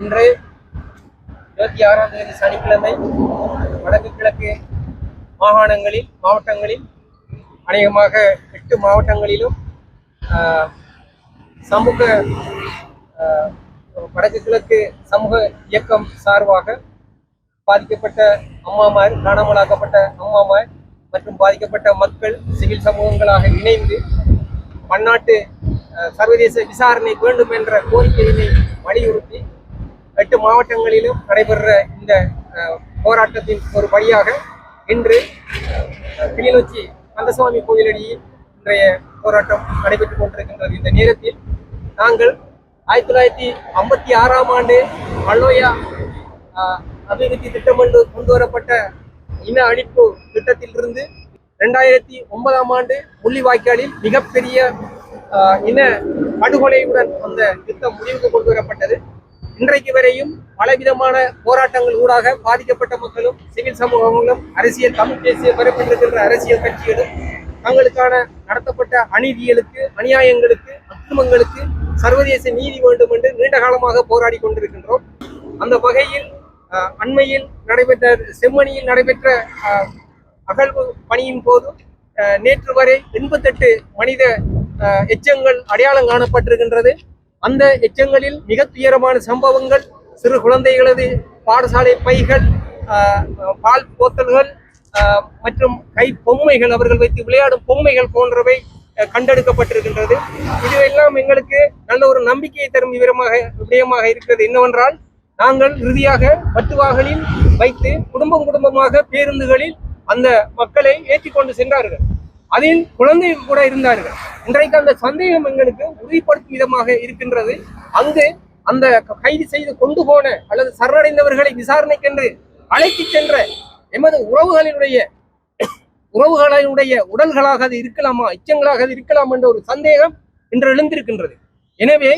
இன்று இருபத்தி ஆறாம் தேதி சனிக்கிழமை வடக்கு கிழக்கு மாகாணங்களில் மாவட்டங்களில் அநேகமாக எட்டு மாவட்டங்களிலும் ஆஹ், சமூக ஆஹ், வடக்கு கிழக்கு சமூக இயக்கம் சார்பாக பாதிக்கப்பட்ட அம்மாமார் காணாமலாக்கப்பட்ட அம்மாமார் மற்றும் பாதிக்கப்பட்ட மக்கள் சிவில் சமூகங்களாக இணைந்து பன்னாட்டு சர்வதேச விசாரணை வேண்டும் என்ற கோரிக்கையினை வலியுறுத்தி எட்டு மாவட்டங்களிலும் நடைபெறுற இந்த போராட்டத்தின் ஒரு வழியாக இன்று கிளிநொச்சி கந்தசுவாமி கோயிலடியில் இன்றைய போராட்டம் நடைபெற்றுக் கொண்டிருக்கின்றது. இந்த நேரத்தில் நாங்கள் ஆயிரத்தி தொள்ளாயிரத்தி ஐம்பத்தி ஆறாம் ஆண்டு மல்லோயா ஆஹ், அபிவிருத்தி திட்டம் என்று கொண்டு வரப்பட்ட இன அழிப்பு திட்டத்திலிருந்து ரெண்டாயிரத்தி ஒன்பதாம் ஆண்டு முள்ளிவாய்க்காலில் மிகப்பெரிய ஆஹ், இன படுகொலையுடன் அந்த திட்டம் முடிவுக்கு கொண்டு வரப்பட்டது. இன்றைக்கு வரையும் பலவிதமான போராட்டங்கள் ஊடாக பாதிக்கப்பட்ட மக்களும் சிவில் சமூகங்களும் அரசியல் தமிழ் தேசிய பெறப்பட்டிருக்கின்ற அரசியல் கட்சிகளும் தங்களுக்கான நடத்தப்பட்ட அநீதிகளுக்கு அநியாயங்களுக்கு அக்கிரமங்களுக்கு சர்வதேச நீதி வேண்டும் என்று நீண்ட காலமாக போராடி கொண்டிருக்கின்றோம். அந்த வகையில் அண்மையில் நடைபெற்ற செம்மணியில் நடைபெற்ற அஹ், அகழ்வு பணியின் போது அஹ், நேற்று வரை எண்பத்தெட்டு மனித அஹ், எச்சங்கள் அடையாளம் காணப்பட்டிருக்கின்றது. அந்த எச்சங்களில் மிக துயரமான சம்பவங்கள் சிறு குழந்தைகளது பாடசாலை பைகள் பால் போத்தல்கள் மற்றும் கை பொம்மைகள் அவர்கள் வைத்து விளையாடும் பொம்மைகள் போன்றவை கண்டெடுக்கப்பட்டிருக்கின்றது. இதுவெல்லாம் எங்களுக்கு நல்ல ஒரு நம்பிக்கையை தரும் விவரமாக விடயமாக இருக்கிறது. என்னவென்றால் நாங்கள் இறுதியாக வட்டுவாகலில் வைத்து குடும்பம் குடும்பமாக பேருந்துகளில் அந்த மக்களை ஏற்றி கொண்டு சென்றார்கள். அதில் குழந்தைகள் கூட இருந்தார்கள். இன்றைக்கு அந்த சந்தேகம் எங்களுக்கு உறுதிப்படுத்தும் விதமாக இருக்கின்றது. அங்கு அந்த கைது செய்து கொண்டு போன அல்லது சரணடைந்தவர்களை விசாரணைக்கென்று அழைத்து சென்ற எமது உறவுகளினுடைய உறவுகளினுடைய உடல்களாக அது இருக்கலாமா எச்சங்களாக அது இருக்கலாம் என்ற ஒரு சந்தேகம் இன்று எழுந்திருக்கின்றது. எனவே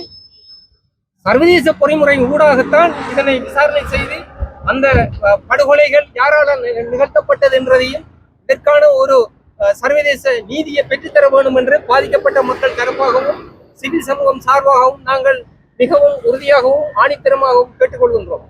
சர்வதேச பொறிமுறை ஊடாகத்தான் இதனை விசாரணை செய்து அந்த படுகொலைகள் யாரால் நிகழ்த்தப்பட்டது என்றதையும் இதற்கான ஒரு சர்வதேச நீதியை பெற்றுத்தர வேண்டும் என்று பாதிக்கப்பட்ட மக்கள் தரப்பாகவும் சிவில் சமூகம் சார்பாகவும் நாங்கள் மிகவும் உறுதியாகவும் ஆணித்தரமாகவும் கேட்டுக்கொள்கின்றோம்.